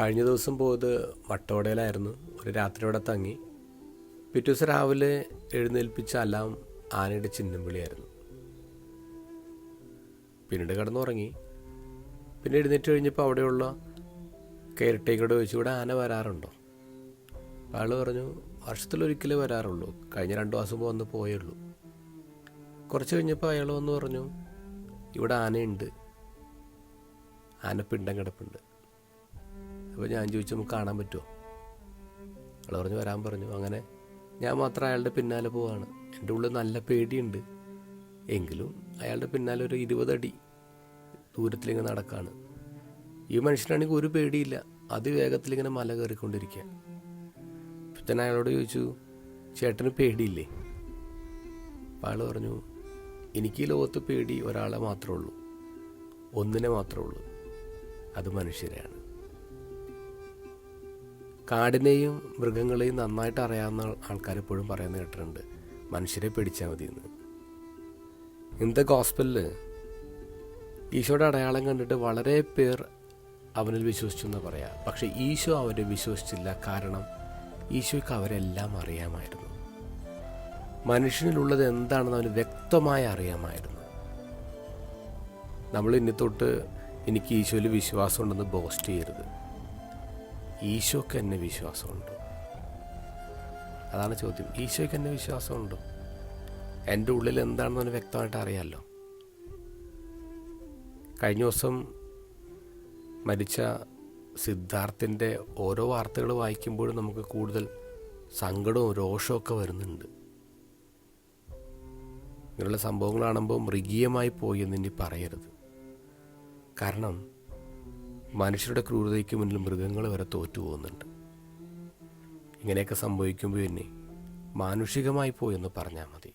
കഴിഞ്ഞ ദിവസം പോയത് വട്ടവടയിലായിരുന്നു ഒരു രാത്രി അവിടെ തങ്ങി. പിറ്റേ ദിവസം രാവിലെ എഴുന്നേൽപ്പിച്ച അലാം ആനയുടെ ചിഹ്നം വിളിയായിരുന്നു. പിന്നീട് കിടന്നുറങ്ങി. പിന്നെ എഴുന്നേറ്റ് കഴിഞ്ഞപ്പോൾ അവിടെയുള്ള കെയർ ടേക്കറോട് ചോദിച്ചു ഇവിടെ ആന വരാറുണ്ടോ? അയാൾ പറഞ്ഞു വർഷത്തിലൊരിക്കലേ വരാറുള്ളൂ. കഴിഞ്ഞ രണ്ട് മാസം വന്ന് പോയേ ഉള്ളൂ കുറച്ച് കഴിഞ്ഞപ്പോൾ അയാൾ വന്ന് പറഞ്ഞു ഇവിടെ ആനയുണ്ട്. ആന പിണ്ടം കിടപ്പുണ്ട്. അപ്പോൾ ഞാൻ ചോദിച്ചു നമുക്ക് കാണാൻ പറ്റുമോ അയാൾ പറഞ്ഞു വരാൻ പറഞ്ഞു. അങ്ങനെ ഞാൻ മാത്രം അയാളുടെ പിന്നാലെ പോവാണ്. എന്റെ ഉള്ളിൽ നല്ല പേടിയുണ്ട്. എങ്കിലും അയാളുടെ പിന്നാലെ ഒരു ഇരുപതടി ദൂരത്തിലിങ്ങനെ നടക്കാണ്. ഈ മനുഷ്യനാണെങ്കിൽ ഒരു പേടിയില്ല. അത് അതിവേഗത്തിലിങ്ങനെ മല കയറിക്കൊണ്ടിരിക്കുക അപ്പം തന്നെ അയാളോട് ചോദിച്ചു ചേട്ടന് പേടിയില്ലേ? അപ്പം അയാൾ പറഞ്ഞു എനിക്ക് ഈ ലോകത്ത് പേടി ഒരാളെ മാത്രമേ ഉള്ളൂ. ഒന്നിനെ മാത്രമേ ഉള്ളൂ. അത് മനുഷ്യരെയാണ്. കാടിനെയും മൃഗങ്ങളെയും നന്നായിട്ട് അറിയാവുന്ന ആൾക്കാർ എപ്പോഴും പറയുന്ന കേട്ടിട്ടുണ്ട് മനുഷ്യരെ പിടിച്ചാൽ മതി എന്ന് ഇന്നത്തെ ഗോസ്പലിൽ ഈശോയുടെ അടയാളം കണ്ടിട്ട് വളരെ പേർ അവനിൽ വിശ്വസിച്ചു എന്ന് പറയാം. പക്ഷേ ഈശോ അവരെ വിശ്വസിച്ചില്ല. കാരണം ഈശോയ്ക്ക് അവരെല്ലാം അറിയാമായിരുന്നു. മനുഷ്യനിലുള്ളത് എന്താണെന്ന് അവന് വ്യക്തമായി അറിയാമായിരുന്നു. നമ്മൾ ഇനി തൊട്ട് എനിക്ക് ഈശോയിൽ വിശ്വാസമുണ്ടെന്ന് ബോസ്റ്റ് ചെയ്യരുത്. ഈശോക്ക് എന്നെ വിശ്വാസമുണ്ടോ. അതാണ് ചോദ്യം. ഈശോയ്ക്ക് എന്നെ വിശ്വാസമുണ്ടോ. എന്റെ ഉള്ളിൽ എന്താണെന്ന് അവന് വ്യക്തമായിട്ട് അറിയാമല്ലോ കഴിഞ്ഞ ദിവസം മരിച്ച സിദ്ധാർത്ഥിന്റെ ഓരോ വാർത്തകൾ വായിക്കുമ്പോഴും നമുക്ക് കൂടുതൽ സങ്കടവും രോഷമൊക്കെ വരുന്നുണ്ട്. ഇങ്ങനെയുള്ള സംഭവങ്ങൾ കാണുമ്പോൾ മൃഗീയമായി പോയി എന്ന് ഇനി പറയരുത്. കാരണം മനുഷ്യരുടെ ക്രൂരതയ്ക്ക് മുന്നിൽ മൃഗങ്ങൾ വരെ തോറ്റു പോകുന്നുണ്ട്. ഇങ്ങനെയൊക്കെ സംഭവിക്കുമ്പോൾ തന്നെ മാനുഷികമായി പോയെന്ന് പറഞ്ഞാൽ മതി.